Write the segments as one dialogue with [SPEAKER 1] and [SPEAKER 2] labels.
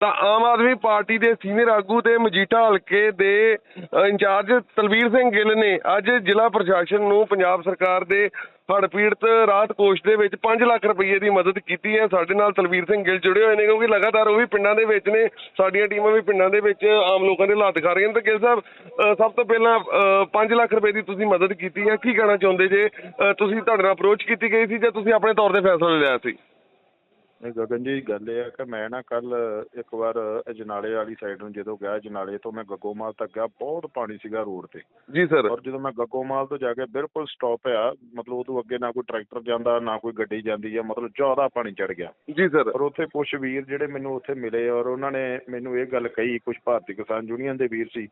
[SPEAKER 1] ਤਾਂ ਆਮ ਆਦਮੀ ਪਾਰਟੀ ਦੇ ਸੀਨੀਅਰ ਆਗੂ ਤੇ ਮਜੀਠਾ ਹਲਕੇ ਦੇ ਇੰਚਾਰਜ ਤਲਵੀਰ ਸਿੰਘ ਗਿੱਲ ਨੇ ਅੱਜ ਜ਼ਿਲ੍ਹਾ ਪ੍ਰਸ਼ਾਸਨ ਨੂੰ ਪੰਜਾਬ ਸਰਕਾਰ ਦੇ ਹੜ੍ਹ ਪੀੜਤ ਰਾਹਤ ਕੋਸ਼ ਦੇ ਵਿੱਚ 5 ਲੱਖ ਰੁਪਏ ਦੀ ਮਦਦ ਕੀਤੀ ਹੈ। ਸਾਡੇ ਨਾਲ ਤਲਵੀਰ ਸਿੰਘ ਗਿੱਲ ਜੁੜੇ ਹੋਏ ਨੇ ਕਿਉਂਕਿ ਲਗਾਤਾਰ ਉਹ ਵੀ ਪਿੰਡਾਂ ਦੇ ਵਿੱਚ ਨੇ। ਸਾਡੀਆਂ ਟੀਮਾਂ ਵੀ ਪਿੰਡਾਂ ਦੇ ਵਿੱਚ ਆਮ ਲੋਕਾਂ ਦੇ ਹਾਲਾਤ ਦਿਖਾ ਰਹੀਆਂ ਨੇ। ਤਾਂ ਗਿੱਲ ਸਾਹਿਬ ਸਭ ਤੋਂ ਪਹਿਲਾਂ 5 ਲੱਖ ਰੁਪਏ ਦੀ ਤੁਸੀਂ ਮਦਦ ਕੀਤੀ ਹੈ। ਕੀ ਕਹਿਣਾ ਚਾਹੁੰਦੇ ਜੇ ਤੁਸੀਂ ਤੁਹਾਡੇ ਨਾਲ ਅਪਰੋਚ ਕੀਤੀ ਗਈ ਸੀ ਜਾਂ ਤੁਸੀਂ ਆਪਣੇ ਤੌਰ ਤੇ ਫੈਸਲਾ ਲਿਆ ਸੀ?
[SPEAKER 2] ਨਹੀਂ ਗਗਨ ਜੀ ਗੱਲ ਇਹ ਹੈ ਕਿ ਮੈਂ ਨਾ ਕੱਲ ਇੱਕ ਵਾਰ ਅਜਨਾਲੇ ਵਾਲੀ ਸਾਈਡ ਨੂੰ ਜਦੋਂ ਗਿਆ ਅਜਨਾਲੇ ਤੋਂ ਮੈਂ ਗੱਗੋਮਾਲ ਤੱਕ ਗਿਆ ਬਹੁਤ ਪਾਣੀ ਸੀਗਾ ਰੋਡ ਤੇ।
[SPEAKER 1] ਜੀ ਸਰ
[SPEAKER 2] ਔਰ ਜਦੋਂ ਮੈਂ ਗੱਗੋਮਾਲ ਤੋਂ ਜਾ ਕੇ ਬਿਲਕੁਲ ਸਟਾਪ ਆ ਮਤਲਬ ਉਦੋਂ ਅੱਗੇ ਨਾ ਕੋਈ ਟਰੈਕਟਰ ਜਾਂਦਾ ਨਾ ਕੋਈ ਗੱਡੀ ਜਾਂਦੀ ਆ ਮਤਲਬ ਜ਼ਿਆਦਾ ਪਾਣੀ ਚੜ ਗਿਆ।
[SPEAKER 1] ਜੀ ਸਰ
[SPEAKER 2] ਔਰ ਉੱਥੇ ਕੁਝ ਵੀਰ ਜਿਹੜੇ ਮੈਨੂੰ ਉੱਥੇ ਮਿਲੇ ਔਰ ਉਹਨਾਂ ਨੇ ਮੈਨੂੰ ਇਹ ਗੱਲ ਕਹੀ ਕੁਝ ਭਾਰਤੀ ਕਿਸਾਨ ਯੂਨੀਅਨ ਦੇ ਵੀਰ ਸੀ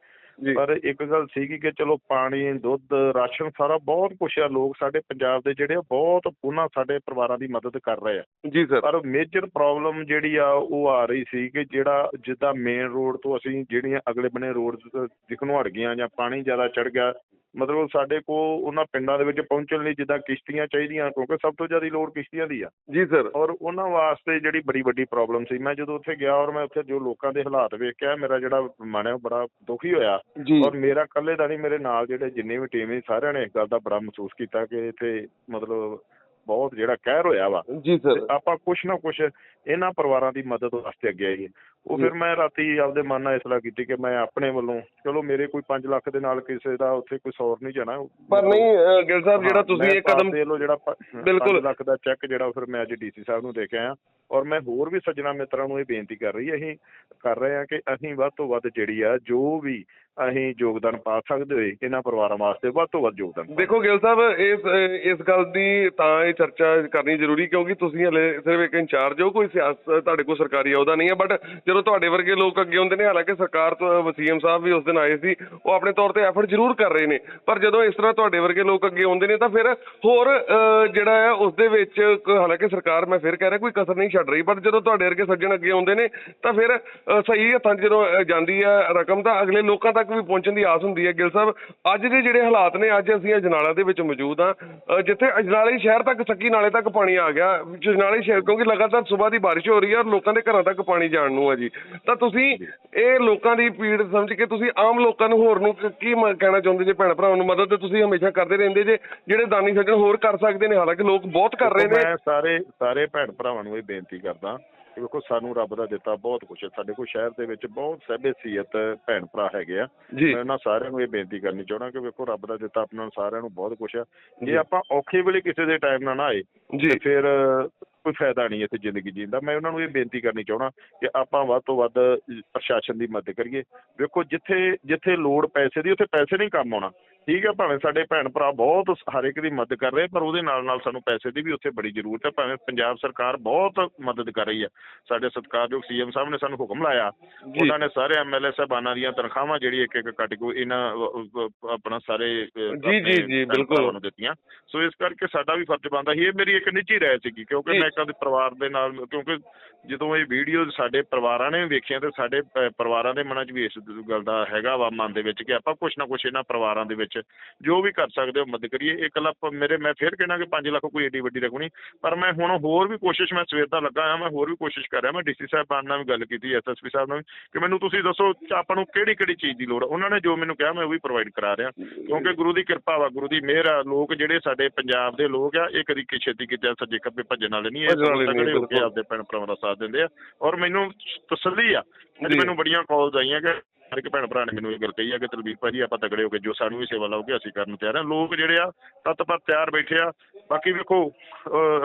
[SPEAKER 2] ਪਰ ਇੱਕ ਗੱਲ ਸੀਗੀ ਕਿ ਚਲੋ ਪਾਣੀ ਦੁੱਧ ਰਾਸ਼ਨ ਸਾਰਾ ਬਹੁਤ ਕੁਛ ਆ। ਲੋਕ ਸਾਡੇ ਪੰਜਾਬ ਦੇ ਜਿਹੜੇ ਬਹੁਤ ਉਹਨਾਂ ਸਾਡੇ ਪਰਿਵਾਰਾਂ ਦੀ ਮਦਦ ਕਰ ਰਹੇ ਆ।
[SPEAKER 1] ਜੀ ਸਰ।
[SPEAKER 2] ਪਰ ਮੇਜਰ ਪ੍ਰੋਬਲਮ ਜਿਹੜੀ ਆ ਉਹ ਆ ਰਹੀ ਸੀ ਕਿ ਜਿਹੜਾ ਜਿੱਦਾਂ ਮੇਨ ਰੋਡ ਤੋਂ ਅਸੀਂ ਜਿਹੜੀਆਂ ਅਗਲੇ ਬਨੇ ਰੋਡ ਦਿਖਣੋਂ ਹਟ ਗਈਆਂ ਜਾਂ ਪਾਣੀ ਜ਼ਿਆਦਾ ਚੜ ਗਿਆ ਮਤਲਬ ਸਾਡੇ ਕੋ ਉਹਨਾਂ ਪਿੰਡਾਂ ਦੇ ਵਿੱਚ ਪਹੁੰਚਣ ਲਈ ਜਿੱਦਾਂ ਕਿਸ਼ਤੀਆਂ ਚਾਹੀਦੀਆਂ ਕਿਉਂਕਿ ਸਭ ਤੋਂ ਜ਼ਿਆਦਾ ਲੋੜ ਕਿਸ਼ਤੀਆਂ ਦੀ ਆ।
[SPEAKER 1] ਜੀ ਸਰ
[SPEAKER 2] ਔਰ ਉਹਨਾਂ ਵਾਸਤੇ ਜਿਹੜੀ ਬੜੀ ਵੱਡੀ ਪ੍ਰੋਬਲਮ ਸੀ ਮੈਂ ਜਦੋਂ ਉੱਥੇ ਗਿਆ ਔਰ ਮੈਂ ਉੱਥੇ ਜੋ ਲੋਕਾਂ ਦੇ ਹਾਲਾਤ ਵੇਖ ਕੇ ਆਇਆ, ਮੇਰਾ ਜਿਹੜਾ ਮਨ ਹੈ ਉਹ ਬੜਾ ਦੁਖੀ ਹੋਇਆ। ਔਰ ਮੇਰਾ ਇਕੱਲੇ ਦਾ ਨਹੀਂ ਮੇਰੇ ਨਾਲ ਜਿਹੜੇ ਜਿੰਨੇ ਵੀ ਟੀਮ ਸੀ ਸਾਰਿਆਂ ਨੇ ਇਸ ਗੱਲ ਦਾ ਬੜਾ ਮਹਿਸੂਸ ਕੀਤਾ ਕਿ ਇੱਥੇ ਮਤਲਬ ਬਹੁਤ ਜਿਹੜਾ ਕਹਿਰ ਹੋਇਆ ਵਾ।
[SPEAKER 1] ਜੀ ਸਰ
[SPEAKER 2] ਆਪਾਂ ਕੁਛ ਨਾ ਕੁਛ ਇਹਨਾਂ ਪਰਿਵਾਰਾਂ ਦੀ ਮਦਦ ਵਾਸਤੇ ਅੱਗੇ ਆਈਏ। ਉਹ ਫਿਰ ਮੈਂ ਰਾਤੀ ਆਪਦੇ ਮਨ ਨਾਲ ਇਸਲਾ ਕੀਤੀ ਕਿ ਮੈਂ ਆਪਣੇ ਵੱਲੋਂ ਚਲੋ ਮੇਰੇ ਕੋਈ 5 ਲੱਖ ਦੇ ਨਾਲ ਕਿਸੇ ਦਾ ਉੱਥੇ ਕੋਈ ਸੌਰ ਨਹੀਂ ਜਾਣਾ
[SPEAKER 1] ਪਰ ਨਹੀਂ ਗਿੱਲ ਸਾਹਿਬ ਜਿਹੜਾ ਤੁਸੀਂ ਇਹ ਕਦਮ
[SPEAKER 2] ਦੇ ਲੋ ਜਿਹੜਾ
[SPEAKER 1] ਬਿਲਕੁਲ।
[SPEAKER 2] ਲੱਖ ਦਾ ਚੈੱਕ ਜਿਹੜਾ ਫਿਰ ਮੈਂ ਅੱਜ ਡੀਸੀ ਸਾਹਿਬ ਨੂੰ ਦੇ ਕੇ ਆਇਆ ਔਰ ਮੈਂ ਹੋਰ ਵੀ ਸੱਜਣਾ ਮਿੱਤਰਾਂ ਨੂੰ ਇਹ ਬੇਨਤੀ ਕਰ ਰਹੀ ਅਸੀਂ ਕਰ ਰਹੇ ਹਾਂ ਕਿ ਅਸੀਂ ਵੱਧ ਤੋਂ ਵੱਧ ਜਿਹੜੀ ਆ ਜੋ ਵੀ ਅਸੀਂ ਯੋਗਦਾਨ ਪਾ ਸਕਦੇ ਹੋਏ ਇਹਨਾਂ ਪਰਿਵਾਰਾਂ ਵਾਸਤੇ ਵੱਧ ਤੋਂ ਵੱਧ ਯੋਗਦਾਨ।
[SPEAKER 1] ਦੇਖੋ ਗਿੱਲ ਸਾਹਿਬ ਇਸ ਇਸ ਗੱਲ ਦੀ ਤਾਂ ਇਹ ਚਰਚਾ ਕਰਨੀ ਜ਼ਰੂਰੀ ਕਿਉਂਕਿ ਤੁਸੀਂ ਹਲੇ ਸਿਰਫ ਇੱਕ ਇੰਚਾਰਜ ਹੋ ਕੋਈ ਸਿਆਸਤ ਤੁਹਾਡੇ ਕੋਲ ਸਰਕਾਰੀ ਅਹੁਦਾ ਨਹੀਂ ਹੈ ਬਟ ਜਦੋਂ ਤੁਹਾਡੇ ਵਰਗੇ ਲੋਕ ਅੱਗੇ ਹੁੰਦੇ ਨੇ ਹਾਲਾਂਕਿ ਸਰਕਾਰ ਤੋਂ ਵਸੀਮ ਸਾਹਿਬ ਵੀ ਉਸ ਦਿਨ ਆਏ ਸੀ ਉਹ ਆਪਣੇ ਤੌਰ ਤੇ ਐਫਰਟ ਜ਼ਰੂਰ ਕਰ ਰਹੇ ਨੇ। ਪਰ ਜਦੋਂ ਇਸ ਤਰ੍ਹਾਂ ਤੁਹਾਡੇ ਵਰਗੇ ਲੋਕ ਅੱਗੇ ਆਉਂਦੇ ਨੇ ਤਾਂ ਫਿਰ ਹੋਰ ਅ, ਜਿਹੜਾ ਹੈ ਉਸ ਦੇ ਵਿੱਚ ਹਾਲਾਂਕਿ ਸਰਕਾਰ ਮੈਂ ਫਿਰ ਕਹਿ ਰਿਹਾ ਕੋਈ ਕਸਰ ਨਹੀਂ ਛੱਡ ਰਹੀ। ਪਰ ਜਦੋਂ ਤੁਹਾਡੇ ਵਰਗੇ ਸੱਜਣ ਅੱਗੇ ਆਉਂਦੇ ਨੇ ਤਾਂ ਫਿਰ ਸਹੀ ਹੱਥਾਂ 'ਚ ਜਦੋਂ ਜਾਂਦੀ ਹੈ ਰਕਮ ਤਾਂ ਅਗਲੇ ਲੋਕਾਂ ਤੱਕ ਵੀ ਪਹੁੰਚਣ ਦੀ ਆਸ ਹੁੰਦੀ ਹੈ। ਗਿੱਲ ਸਾਹਿਬ ਅੱਜ ਦੇ ਜਿਹੜੇ ਹਾਲਾਤ ਨੇ ਅੱਜ ਅਸੀਂ ਅਜਨਾਲਾ ਦੇ ਵਿੱਚ ਮੌਜੂਦ ਹਾਂ। ਜਿੱਥੇ ਅਜਨਾਲੇ ਸ਼ਹਿਰ ਤੱਕ ਸੱਕੀ ਨਾਲੇ ਤੱਕ ਪਾਣੀ ਆ ਗਿਆ। ਅਜਨਾਲੇ ਸ਼ਹਿਰ ਕਿਉਂਕਿ ਲਗਾਤਾਰ ਸਵੇਰ ਦੀ ਬਾਰਿਸ਼ ਹੋ ਰਹੀ ਹੈ ਔਰ ਲੋਕਾਂ ਦੇ ਘਰਾਂ ਤੱਕ ਪਾਣੀ ਜਾਣ ਨੂੰ ਹੈ ਜੀ। ਤਾਂ ਤੁਸੀਂ ਇਹ ਲੋਕਾਂ ਦੀ ਪੀੜ ਸਮਝ ਕੇ ਤੁਸੀਂ ਆਮ ਲੋਕਾਂ ਨੂੰ ਹੋਰ ਨੂੰ ਕ- ਕਹਿਣਾ ਚਾਹੁੰਦੇ ਜੇ ਭੈਣ ਭਰਾਵਾਂ ਨੂੰ? ਮਦਦ ਤਾਂ ਤੁਸੀਂ ਹਮੇਸ਼ਾ ਕਰਦੇ ਰਹਿੰਦੇ ਜੇ ਜਿਹੜੇ ਦਾਨੀ ਸੱਜਣ ਹੋਰ ਕਰ ਸਕਦੇ ਨੇ ਹਾਲਾਂਕਿ ਲੋਕ ਬਹੁਤ ਕਰ ਰਹੇ ਨੇ।
[SPEAKER 2] ਮੈਂ ਸਾਰੇ ਸਾਰੇ ਭੈਣ ਭਰਾਵਾਂ ਨੂੰ ਇਹ ਬੇਨਤੀ ਕਰਦਾ ਕਿ ਵੇਖੋ ਸਾਨੂੰ ਰੱਬ ਦਾ ਦਿੱਤਾ ਬਹੁਤ ਕੁਝ ਹੈ। ਸਾਡੇ ਕੋਲ ਸ਼ਹਿਰ ਦੇ ਵਿੱਚ ਬਹੁਤ ਸਹਿਬਸੀਅਤ ਭੈਣ ਭਰਾ ਹੈਗੇ ਆ। ਮੈਂ ਉਹਨਾਂ ਸਾਰਿਆਂ ਨੂੰ ਇਹ ਬੇਨਤੀ ਕਰਨੀ ਚਾਹੁੰਦਾ ਕਿ ਵੇਖੋ ਰੱਬ ਦਾ ਦਿੱਤਾ ਆਪਣਾ ਸਾਰਿਆਂ ਨੂੰ ਬਹੁਤ ਕੁਝ ਆ ਜੇ ਆਪਾਂ ਔਖੇ ਵੇਲੇ ਕਿਸੇ ਦੇ ਟਾਈਮ ਨਾਲ ਨਾ ਆਏ
[SPEAKER 1] ਜੀ।
[SPEAKER 2] ਤੇ ਫਿਰ ਕੋਈ ਫਾਇਦਾ ਨਹੀਂ ਇੱਥੇ ਜ਼ਿੰਦਗੀ ਜੀਣ ਦਾ। ਮੈਂ ਉਹਨਾਂ ਨੂੰ ਇਹ ਬੇਨਤੀ ਕਰਨੀ ਚਾਹੁੰਦਾ ਕਿ ਆਪਾਂ ਵੱਧ ਤੋਂ ਵੱਧ ਪ੍ਰਸ਼ਾਸਨ ਦੀ ਮਦਦ ਕਰੀਏ। ਵੇਖੋ, ਜਿੱਥੇ ਜਿੱਥੇ ਲੋੜ ਪੈਸੇ ਦੀ, ਉੱਥੇ ਪੈਸੇ ਨਹੀਂ ਕੰਮ ਆਉਣਾ। ਠੀਕ ਹੈ ਭਾਵੇਂ ਸਾਡੇ ਭੈਣ ਭਰਾ ਬਹੁਤ ਹਰ ਇੱਕ ਦੀ ਮਦਦ ਕਰ ਰਹੇ ਪਰ ਉਹਦੇ ਨਾਲ ਨਾਲ ਸਾਨੂੰ ਪੈਸੇ ਦੀ ਵੀ ਉੱਥੇ ਬੜੀ ਜ਼ਰੂਰਤ ਹੈ ਭਾਵੇਂ ਪੰਜਾਬ ਸਰਕਾਰ ਬਹੁਤ ਮਦਦ ਕਰ ਰਹੀ ਹੈ ਸਾਡੇ ਸਤਿਕਾਰਯੋਗ ਸੀਐਮ ਸਾਹਿਬ ਨੇ ਸਾਨੂੰ ਹੁਕਮ ਲਾਇਆ। ਉਹਨਾਂ ਨੇ ਸਾਰੇ ਐਮਐਲਏ ਸਾਹਿਬਾਨਾਂ ਦੀਆਂ ਤਨਖਾਹਾਂ ਜਿਹੜੀ ਇੱਕ ਇੱਕ ਕੱਟ ਕੇ ਇਹਨਾਂ ਆਪਣਾ ਸਾਰੇ
[SPEAKER 1] ਜੀ, ਜੀ, ਜੀ, ਬਿਲਕੁਲ।
[SPEAKER 2] ਭਰਾਵਾਂ ਨੂੰ ਦਿੱਤੀਆਂ ਸੋ ਇਸ ਕਰਕੇ ਸਾਡਾ ਵੀ ਫਰਜ਼ ਬਣਦਾ ਸੀ ਇਹ ਮੇਰੀ ਇੱਕ ਨਿੱਜੀ ਰਾਏ ਸੀਗੀ ਕਿਉਂਕਿ। ਮੈਂ ਕਦੇ ਪਰਿਵਾਰ ਦੇ ਨਾਲ ਕਿਉਂਕਿ ਜਦੋਂ ਇਹ ਵੀਡੀਓ ਸਾਡੇ ਪਰਿਵਾਰਾਂ ਨੇ ਵੀ ਵੇਖੀਆਂ ਤੇ ਸਾਡੇ ਪਰਿਵਾਰਾਂ ਦੇ ਮਨਾਂ 'ਚ ਵੀ ਇਸ ਗੱਲ ਦਾ ਹੈਗਾ ਵਾ ਮਨ ਦੇ ਵਿੱਚ ਕਿ ਆਪਾਂ ਕੁਛ ਨਾ ਕੁਛ ਇਹਨਾਂ ਪਰਿਵਾਰਾਂ ਦੇ ਵਿੱਚ ਜੋ ਵੀ ਕਰ ਸਕਦੇ ਹੋ ਮਦਦ ਕਰੀਏ। ਇਹ ਇਕੱਲਾ ਪ- ਮੇਰੇ ਮੈਂ ਫੇਰ ਕਹਿਣਾ ਕਿ 5 ਲੱਖ ਕੋਈ ਏਡੀ ਵੱਡੀ ਰਕਮ ਨਹੀਂ ਪਰ ਮੈਂ ਹੁਣ ਹੋਰ ਵੀ ਕੋਸ਼ਿਸ਼ ਮੈਂ ਸਵੇਰ ਦਾ ਲੱਗਾ ਆ ਮੈਂ ਹੋਰ ਵੀ ਕੋਸ਼ਿਸ਼ ਕਰ ਰਿਹਾ। ਮੈਂ ਡੀਸੀ ਸਾਹਿਬਾਨ ਨਾਲ ਵੀ ਗੱਲ ਕੀਤੀ ਐਸਐਸਪੀ ਸਾਹਿਬ ਨਾਲ ਵੀ ਕਿ ਮੈਨੂੰ ਤੁਸੀਂ ਦੱਸੋ ਆਪਾਂ ਨੂੰ ਕਿਹੜੀ ਕਿਹੜੀ ਚੀਜ਼ ਦੀ ਲੋੜ ਉਹਨਾਂ ਨੇ ਜੋ ਮੈਨੂੰ ਕਿਹਾ ਮੈਂ ਉਹ ਵੀ ਪ੍ਰੋਵਾਈਡ ਕਰਾ ਰਿਹਾ। ਕਿਉਂਕਿ ਗੁਰੂ ਦੀ ਕਿਰਪਾ ਵਾ ਗੁਰੂ ਦੀ ਮਿਹਰ ਆ। ਲੋਕ ਜਿਹੜੇ ਸਾਡੇ ਪੰਜਾਬ ਦੇ ਲੋਕ ਆ ਇਹ ਕਦੀ ਕਿ ਛੇਤੀ ਕਿਤੇ ਸੱਜੇ ਖੱਬੇ ਭੱਜਣ ਵਾਲੇ ਨਹੀਂ। ਇਹ ਤਗੜੇ ਹੋ ਕੇ। ਆਪਦੇ ਭੈਣ ਭਰਾਵਾਂ ਦਾ ਸਾਥ ਦਿੰਦੇ ਆ। ਔਰ ਮੈਨੂੰ ਤਸੱਲੀ ਆ। ਅੱਜ। ਮੈਨੂੰ ਬੜੀਆਂ ਕਾਲਸ ਆਈਆਂ ਕਿ ਹਰ ਇੱਕ ਭੈਣ ਭਰਾ ਨੇ ਮੈਨੂੰ ਇਹ ਗੱਲ ਕਹੀ ਆ ਕਿ ਤਲਵੀਰ ਭਾਜੀ ਆਪਾਂ ਤਗੜੇ ਹੋ ਕੇ ਜੋ ਸਾਨੂੰ ਵੀ ਸੇਵਾ ਲਾਓਗੇ ਅਸੀਂ ਕਰਨ ਤਿਆਰ ਆ। ਲੋਕ ਜਿਹੜੇ ਆ ਤੱਤ ਪਰ ਤਿਆਰ ਬੈਠੇ ਆ। ਬਾਕੀ ਵੇਖੋ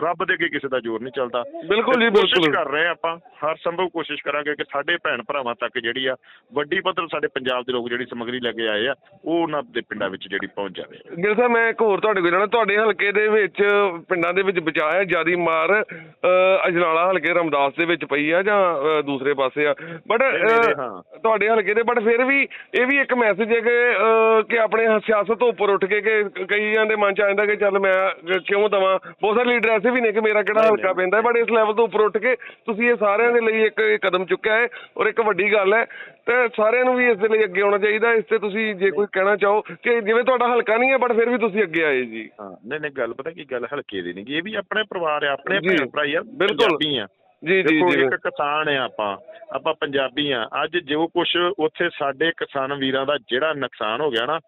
[SPEAKER 2] ਰੱਬ ਦੇ ਅੱਗੇ ਕਿਸੇ ਦਾ ਜ਼ੋਰ ਨਹੀਂ ਚੱਲਦਾ।
[SPEAKER 1] ਬਿਲਕੁਲ ਜੀ, ਬਿਲਕੁਲ।
[SPEAKER 2] ਕਰ ਰਹੇ ਆ ਆਪਾਂ ਹਰ ਸੰਭਵ ਕੋਸ਼ਿਸ਼ ਕਰਾਂਗੇ ਕਿ ਸਾਡੇ ਭੈਣ ਭਰਾਵਾਂ ਤੱਕ ਜਿਹੜੀ ਆ ਵੱਡੀ ਪੱਧਰ ਸਾਡੇ ਪੰਜਾਬ ਦੇ ਲੋਕ ਜਿਹੜੀ ਸਮੱਗਰੀ ਲੈ ਕੇ ਆਏ ਆ ਉਹ ਉਹਨਾਂ ਦੇ ਪਿੰਡਾਂ ਵਿੱਚ ਜਿਹੜੀ ਪਹੁੰਚ ਜਾਵੇ।
[SPEAKER 1] ਗਿਲ ਸਾਹਿਬ ਮੈਂ ਇੱਕ ਹੋਰ ਤੁਹਾਡੇ ਕੋਲ ਜਾਣਾ। ਤੁਹਾਡੇ ਹਲਕੇ ਦੇ ਵਿੱਚ ਪਿੰਡਾਂ ਦੇ ਵਿੱਚ ਬਚਾਇਆ ਜਿਆਦੀ ਮਾਰ ਅਜਨਾਲਾ ਹਲਕੇ ਰਮਦਾਸ ਦੇ ਵਿੱਚ ਪਈ ਆ ਜਾਂ ਦੂਸਰੇ ਪਾਸੇ ਆ? ਬਟ। ਤੁਹਾਡੇ ਹਲਕੇ ਦੇ ਬਟ ਫਿਰ ਵੀ ਇਹ ਵੀ ਇੱਕ ਮੈਸੇਜ ਹੈ ਕਿ ਕਿ ਆਪਣੇ ਸਿਆਸਤ ਤੋਂ ਉੱਪਰ ਉੱਠ ਕੇ ਕਿ ਕਈਆਂ ਦੇ ਮਨ ਚ ਆ ਜਾਂਦਾ ਕਿ ਚੱਲ ਮੈਂ ਕਿਉਂ ਦਵਾਂ? ਬਹੁਤ ਸਾਰੇ ਲੀਡਰ ਐਸੇ ਵੀ ਨੇ ਕਿ ਮੇਰਾ ਕਿਹੜਾ ਹਲਕਾ। ਪੈਂਦਾ ਬਟ ਇਸ ਲੈਵਲ ਤੋਂ ਉੱਪਰ ਉੱਠ ਕੇ ਤੁਸੀਂ ਇਹ ਸਾਰਿਆਂ ਦੇ ਲਈ ਇੱਕ ਕਦਮ ਚੁੱਕਿਆ ਹੈ ਔਰ ਇੱਕ ਵੱਡੀ ਗੱਲ ਹੈ। ਤੇ ਸਾਰਿਆਂ ਨੂੰ ਵੀ ਇਸ ਦੇ ਲਈ ਅੱਗੇ ਆਉਣਾ ਚਾਹੀਦਾ ਇਸ ਤੇ ਤੁਸੀਂ ਜੇ ਕੋਈ ਕਹਿਣਾ ਚਾਹੋ ਕਿ ਜਿਵੇਂ ਤੁਹਾਡਾ ਹਲਕਾ ਨਹੀਂ ਹੈ ਬਟ ਫਿਰ ਵੀ ਤੁਸੀਂ ਅੱਗੇ ਆਏ ਜੀ।
[SPEAKER 2] ਹਾਂ ਨਹੀਂ ਨਹੀਂ ਗੱਲ ਪਤਾ ਕੀ ਗੱਲ ਹਲਕੇ ਦੀ ਨਹੀਂ ਇਹ ਵੀ ਆਪਣੇ ਪਰਿਵਾਰ ਆ ਆਪਣੇ ਭੈਣ ਭਰਾ ਯਾਰ
[SPEAKER 1] ਬਿਲਕੁਲ।
[SPEAKER 2] ਪੰਜਾਬੀ ਆ।
[SPEAKER 1] ਜੀ ਜੀ ਜੀ।
[SPEAKER 2] ਇੱਕ ਕਿਸਾਨ ਆ ਆਪਾਂ ਆਪਾਂ ਪੰਜਾਬੀ ਆ। ਅੱਜ ਜੋ ਕੁਝ ਉੱਥੇ ਸਾਡੇ ਕਿਸਾਨ ਵੀਰਾਂ ਦਾ ਜਿਹੜਾ ਨੁਕਸਾਨ ਹੋ ਗਿਆ ਨਾ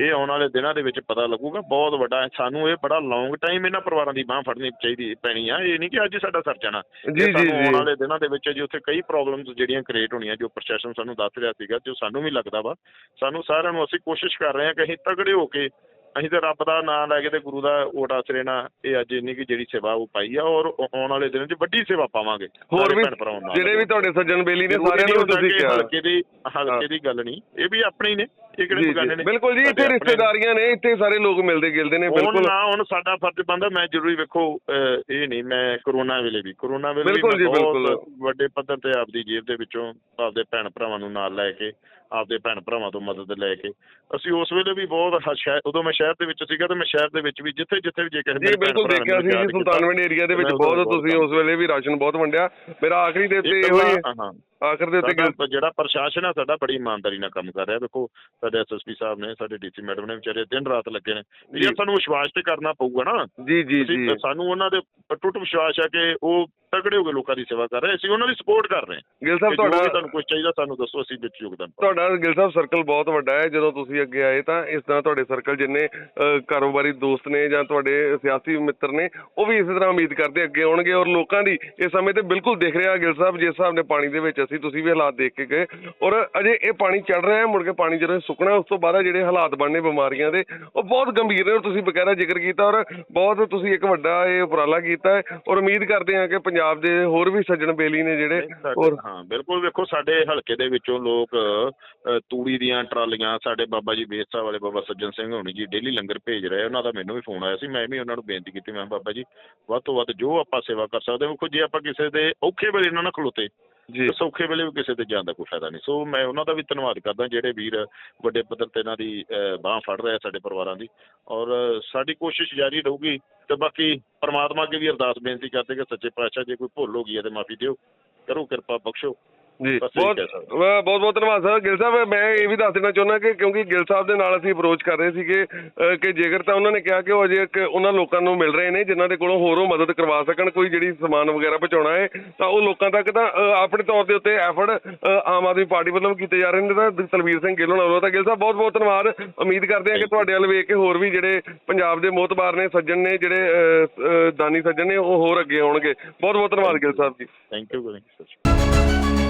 [SPEAKER 2] ਇਹ ਆਉਣ ਵਾਲੇ ਦਿਨਾਂ ਦੇ ਵਿੱਚ ਪਤਾ ਲੱਗੂਗਾ ਬਹੁਤ ਵੱਡਾ। ਸਾਨੂੰ ਇਹ ਬੜਾ ਲੌਂਗ ਟਾਈਮ ਇਹਨਾਂ ਪਰਿਵਾਰਾਂ ਦੀ ਬਾਹ ਫੜਨੀ ਚਾਹੀਦੀ ਪੈਣੀ ਆ। ਇਹ ਨਹੀਂ ਕਿ ਅੱਜ ਸਾਡਾ ਸਰ ਜਾਣਾ।
[SPEAKER 1] ਜੀ ਜੀ
[SPEAKER 2] ਆਉਣ ਵਾਲੇ ਦਿਨਾਂ ਦੇ ਵਿੱਚ ਜੀ ਉੱਥੇ ਕਈ ਪ੍ਰੋਬਲਮਸ ਜਿਹੜੀਆਂ ਕ੍ਰੀਏਟ ਹੋਣੀਆਂ ਜੋ ਪ੍ਰਸ਼ਾਸਨ ਸਾਨੂੰ ਦੱਸ ਰਿਹਾ ਸੀਗਾ ਜੋ ਸਾਨੂੰ ਵੀ ਲੱਗਦਾ ਵਾ। ਸਾਨੂੰ ਸਾਰਿਆਂ ਨੂੰ ਅਸੀਂ ਕੋਸ਼ਿਸ਼ ਕਰ ਰਹੇ ਹਾਂ ਕਿ ਅਸੀਂ ਤਗੜੇ ਹੋ ਕੇ ਅਸੀਂ ਤਾਂ ਰੱਬ ਦਾ ਨਾਮ ਲੈ ਕੇ ਤੇ ਗੁਰੂ ਦਾ ਓਟ ਆਸਰੇ ਨਾਲ ਇਹ ਅੱਜ ਇੰਨੀ ਕਿ ਜਿਹੜੀ ਸੇਵਾ ਉਹ ਪਾਈ ਆ ਔਰ ਆਉਣ ਵਾਲੇ ਦਿਨਾਂ 'ਚ ਵੱਡੀ ਸੇਵਾ ਪਾਵਾਂਗੇ
[SPEAKER 1] ਹੋਰ ਵੀ। ਜਿਹੜੇ ਵੀ ਤੁਹਾਡੇ ਸੱਜਣ ਬੇਲੀ ਨੇ ਸਾਰਿਆਂ ਨੂੰ ਤੁਸੀਂ ਕਿਹਾ
[SPEAKER 2] ਹਲਕੇ ਦੀ ਹਲਕੇ ਦੀ ਗੱਲ ਨਹੀਂ ਇਹ ਵੀ ਆਪਣੇ ਹੀ ਨੇ ਇਹ ਕਿਹੜੇ ਬਗਾਨੇ ਨੇ
[SPEAKER 1] ਬਿਲਕੁਲ ਜੀ ਇੱਥੇ। ਰਿਸ਼ਤੇਦਾਰੀਆਂ ਨੇ ਇੱਥੇ ਸਾਰੇ ਲੋਕ ਮਿਲਦੇ ਗਿਲਦੇ ਨੇ
[SPEAKER 2] ਹੁਣ
[SPEAKER 1] ਬਿਲਕੁਲ
[SPEAKER 2] ਨਾ ਹੁਣ ਸਾਡਾ ਫਰਜ਼ ਬੰਦਾ ਮੈਂ ਜ਼ਰੂਰੀ ਵੇਖੋ ਇਹ ਨਹੀਂ ਮੈਂ ਕਰੋਨਾ ਵੇਲੇ ਵੀ ਕਰੋਨਾ ਵੇਲੇ ਵੀ
[SPEAKER 1] ਬਿਲਕੁਲ ਜੀ,
[SPEAKER 2] ਮੈਂ ਬਹੁਤ
[SPEAKER 1] ਬਿਲਕੁਲ।
[SPEAKER 2] ਵੱਡੇ ਪੱਧਰ ਤੇ ਆਪਦੀ ਜੇਬ ਦੇ ਵਿੱਚੋਂ ਆਪਦੇ ਭੈਣ ਭਰਾਵਾਂ ਨੂੰ ਨਾਲ ਲੈ ਕੇ ਆਪਦੇ ਭੈਣ ਭਰਾਵਾਂ ਤੋਂ ਮਦਦ ਲੈ ਕੇ। ਅਸੀਂ ਉਸ ਵੇਲੇ ਵੀ ਬਹੁਤ ਸ਼ਹਿਰ ਉਦੋਂ ਮੈਂ ਸ਼ਹਿਰ ਦੇ ਵਿੱਚ ਸੀਗਾ ਤੇ ਮੈਂ ਸ਼ਹਿਰ ਦੇ ਵਿੱਚ ਵੀ ਜਿੱਥੇ ਜਿੱਥੇ ਵੀ ਜੇ ਕਿਸੇ
[SPEAKER 1] ਜੀ
[SPEAKER 2] ਭੈਣ
[SPEAKER 1] ਬਿਲਕੁਲ
[SPEAKER 2] ਨੇ
[SPEAKER 1] ਦੇਖਿਆ ਸੀ ਜੀ ਸੁਲਤਾਨਵਿੰਡ ਏਰੀਆ ਦੇ ਵਿੱਚ ਬਹੁਤ ਤੁਸੀਂ ਉਸ ਵੇਲੇ ਵੀ ਰਾਸ਼ਨ ਬਹੁਤ ਵੰਡਿਆ। ਮੇਰਾ ਆਖਰੀ ਦੇ ਉੱਤੇ
[SPEAKER 2] ਇਹ
[SPEAKER 1] ਹੀ ਆਖਰ ਦੇ ਉੱਤੇ
[SPEAKER 2] ਜਿਹੜਾ ਪ੍ਰਸ਼ਾਸਨ ਆ ਸਾਡਾ ਬੜੀ ਇਮਾਨਦਾਰੀ ਨਾਲ ਕੰਮ ਕਰ ਰਿਹਾ। ਦੇਖੋ ਸਾਡੇ ਐਸਐਸਪੀ ਸਾਹਿਬ ਨੇ ਸਾਡੇ ਡੀਸੀ ਮੈਡਮ ਨੇ ਵਿਚਾਰੇ ਦਿਨ ਰਾਤ ਲੱਗੇ ਨੇ।
[SPEAKER 1] ਜੀ।
[SPEAKER 2] ਇਹ ਸਾਨੂੰ ਵਿਸ਼ਵਾਸ ਤੇ ਕਰਨਾ ਪਊਗਾ ਨਾ।
[SPEAKER 1] ਜੀ ਜੀ ਜੀ।
[SPEAKER 2] ਸਾਨੂੰ ਉਹਨਾਂ ਦੇ ਟੁੱਟ ਵਿਸ਼ਵਾਸ ਆ ਕਿ ਉਹ ਤਗੜੇ ਹੋ ਕੇ ਲੋਕਾਂ ਦੀ ਸੇਵਾ ਕਰ ਰਹੇ ਅਸੀਂ ਉਹਨਾਂ ਦੀ ਸਪੋਰਟ ਕਰ ਰਹੇ ਹਾਂ।
[SPEAKER 1] ਗਿਲ ਸਾਹਿਬ ਤੁਹਾਡਾ
[SPEAKER 2] ਤੁਹਾਨੂੰ ਕੁਝ ਚਾਹੀਦਾ ਸਾਨੂੰ ਦੱਸੋ ਅਸੀਂ ਵਿੱਚ ਯੋਗਦਾਨ।
[SPEAKER 1] ਤੁਹਾਡਾ ਗਿਲ ਸਾਹਿਬ ਸਰਕਲ ਬਹੁਤ ਵੱਡਾ ਹੈ। ਜਦੋਂ ਤੁਸੀਂ ਅੱਗੇ ਆਏ ਤਾਂ ਇਸ ਤਰ੍ਹਾਂ ਤੁਹਾਡੇ ਸਰਕਲ ਜਿੰਨੇ ਕਾਰੋਬਾਰੀ ਦੋਸਤ ਨੇ ਜਾਂ ਤੁਹਾਡੇ ਸਿਆਸੀ ਮਿੱਤਰ ਨੇ ਉਹ ਵੀ ਇਸੇ ਤਰ੍ਹਾਂ ਉਮੀਦ ਕਰਦੇ ਅੱਗੇ ਆਉਣਗੇ ਔਰ ਲੋਕਾਂ ਦੀ ਇਸ ਸਮੇਂ ਤੇ ਬਿਲਕੁਲ ਦਿਖ ਰਿਹਾ ਗਿਲ ਸਾਹਿਬ ਜਿਸ ਹਿਸਾਬ ਨਾਲ ਪਾਣੀ ਦੇ ਵਿੱਚ ਅਸੀਂ ਤੁਸੀਂ ਵੀ ਹਾਲਾਤ ਦੇਖ ਕੇ ਗਏ। ਔਰ ਅਜੇ ਇਹ ਪਾਣੀ ਚੜ ਰਿਹਾ ਹੈ ਮੁੜ ਕੇ ਪਾਣੀ ਜਦੋਂ ਸੁੱਕਣਾ ਉਸ ਤੋਂ ਬਾਅਦ ਜਿਹੜੇ ਹਾਲਾਤ ਬਣਨੇ ਬਿਮਾਰੀਆਂ ਦੇ ਉਹ ਬਹੁਤ ਗੰਭੀਰ ਨੇ ਔਰ ਤੁਸੀਂ ਬਕਾਇਦਾ ਜ਼ਿਕਰ ਕੀਤਾ ਔਰ ਬਹੁਤ ਤੁਸੀਂ ਇੱਕ ਵੱਡਾ ਇਹ ਉਪਰਾਲਾ ਕੀਤਾ ਔਰ ਉਮੀਦ ਕਰਦੇ ਹਾਂ ਕਿ ਪੰਜਾਬ ਦੇ ਹੋਰ ਵੀ ਸੱਜਣ ਬੇਲੀ ਨੇ ਜਿਹੜੇ ਔਰ
[SPEAKER 2] ਹਾਂ ਬਿਲਕੁਲ ਵੇਖੋ ਸਾਡੇ ਹਲਕੇ ਦੇ ਵਿੱਚੋਂ ਲੋਕ ਤੂੜੀ ਦੀਆਂ ਟਰਾਲੀਆਂ ਸਾਡੇ ਬਾਬਾ ਜੀ ਬੇਸਾ ਵਾਲੇ ਬਾਬਾ ਸੱਜਣ ਸਿੰਘ ਹੋਣੀ ਜੀ ਡੇਲੀ ਲੰਗਰ ਭੇਜ ਰਹੇ ਉਹਨਾਂ ਦਾ ਮੈਨੂੰ ਵੀ ਫੋਨ ਆਇਆ ਸੀ ਮੈਂ ਵੀ ਉਹਨਾਂ ਨੂੰ ਬੇਨਤੀ ਕੀਤੀ ਮੈਂ ਬਾਬਾ ਜੀ ਵੱਧ ਤੋਂ ਵੱਧ ਜੋ ਆਪਾਂ ਸੇਵਾ ਕਰ ਸਕਦੇ ਹਾਂ ਵੇਖੋ ਜੇ ਆਪਾਂ ਕਿਸੇ ਦੇ ਔਖੇ ਵੇਲੇ ਇਹਨਾਂ ਨਾਲ ਖਲੋਤੇ
[SPEAKER 1] ਜੀ।
[SPEAKER 2] ਸੌਖੇ ਵੇਲੇ ਵੀ ਕਿਸੇ ਤੇ ਜਾਣ ਦਾ ਕੋਈ ਫਾਇਦਾ ਨਹੀਂ। ਸੋ ਮੈਂ ਉਹਨਾਂ ਦਾ ਵੀ ਧੰਨਵਾਦ ਕਰਦਾ, ਜਿਹੜੇ ਵੀਰ ਵੱਡੇ ਪੱਧਰ ਤੇ ਇਹਨਾਂ ਦੀ ਬਾਹ ਫੜ ਰਹੇ ਸਾਡੇ ਪਰਿਵਾਰਾਂ ਦੀ। ਔਰ ਸਾਡੀ ਕੋਸ਼ਿਸ਼ ਜਾਰੀ ਰਹੂਗੀ ਤੇ ਬਾਕੀ ਪਰਮਾਤਮਾ ਅੱਗੇ ਵੀ ਅਰਦਾਸ ਬੇਨਤੀ ਕਰਦੇ ਕਿ ਸੱਚੇ ਪਾਤਸ਼ਾਹ ਜੇ ਕੋਈ ਭੁੱਲ ਹੋ ਗਈ ਹੈ ਤੇ ਮਾਫੀ ਦਿਓ। ਕਰੋ ਕਿਰਪਾ, ਬਖਸ਼ੋ।
[SPEAKER 1] ਜੀ।
[SPEAKER 2] ਬਸ
[SPEAKER 1] ਬਹੁਤ। ਬਹੁਤ ਬਹੁਤ ਧੰਨਵਾਦ ਸਰ। ਗਿਲ ਸਾਹਿਬ ਮੈਂ ਇਹ ਵੀ ਦੱਸ ਦੇਣਾ ਚਾਹੁੰਦਾ ਕਿ ਕਿਉਂਕਿ ਗਿਲ ਸਾਹਿਬ ਦੇ ਨਾਲ ਅਸੀਂ ਅਪਰੋਚ ਕਰ ਰਹੇ ਸੀਗੇ ਅਹ, ਕਿ ਜੇਕਰ ਤਾਂ ਉਹਨਾਂ ਨੇ ਕਿਹਾ ਕਿ ਉਹ ਅਜੇ ਇੱਕ ਉਹਨਾਂ ਲੋਕਾਂ ਨੂੰ ਮਿਲ ਰਹੇ ਨੇ ਜਿਨ੍ਹਾਂ ਦੇ ਕੋਲੋਂ ਹੋਰ ਉਹ ਮਦਦ ਕਰਵਾ ਸਕਣ ਕੋਈ ਜਿਹੜੀ ਸਮਾਨ ਵਗੈਰਾ ਪਹੁੰਚਾਉਣਾ ਹੈ ਤਾਂ ਉਹ ਲੋਕਾਂ ਤੱਕ ਤਾਂ ਅਹ, ਆਪਣੇ ਤੌਰ ਦੇ ਉੱਤੇ ਐਫਰਟ ਆਮ ਆਦਮੀ ਪਾਰਟੀ ਵੱਲੋਂ ਕੀਤੇ ਜਾ ਰਹੇ ਨੇ। ਤਾਂ ਤਲਵੀਰ ਸਿੰਘ ਗਿੱਲ ਹੋਣਾ ਵੱਲੋਂ ਤਾਂ ਗਿਲ ਸਾਹਿਬ ਬਹੁਤ ਬਹੁਤ ਧੰਨਵਾਦ। ਉਮੀਦ ਕਰਦੇ ਹਾਂ ਕਿ ਤੁਹਾਡੇ ਵੱਲ ਵੇਖ ਕੇ ਹੋਰ ਵੀ ਜਿਹੜੇ ਪੰਜਾਬ ਦੇ ਮੋਤਬਾਰ ਨੇ ਸੱਜਣ ਨੇ ਜਿਹੜੇ ਅਹ, ਅਹ, ਦਾਨੀ ਸੱਜਣ ਨੇ ਉਹ ਹੋਰ ਅੱਗੇ ਆਉਣਗੇ। ਬਹੁਤ ਬਹੁਤ ਧੰਨਵਾਦ Gill Sahib ji.
[SPEAKER 2] Thank you sir.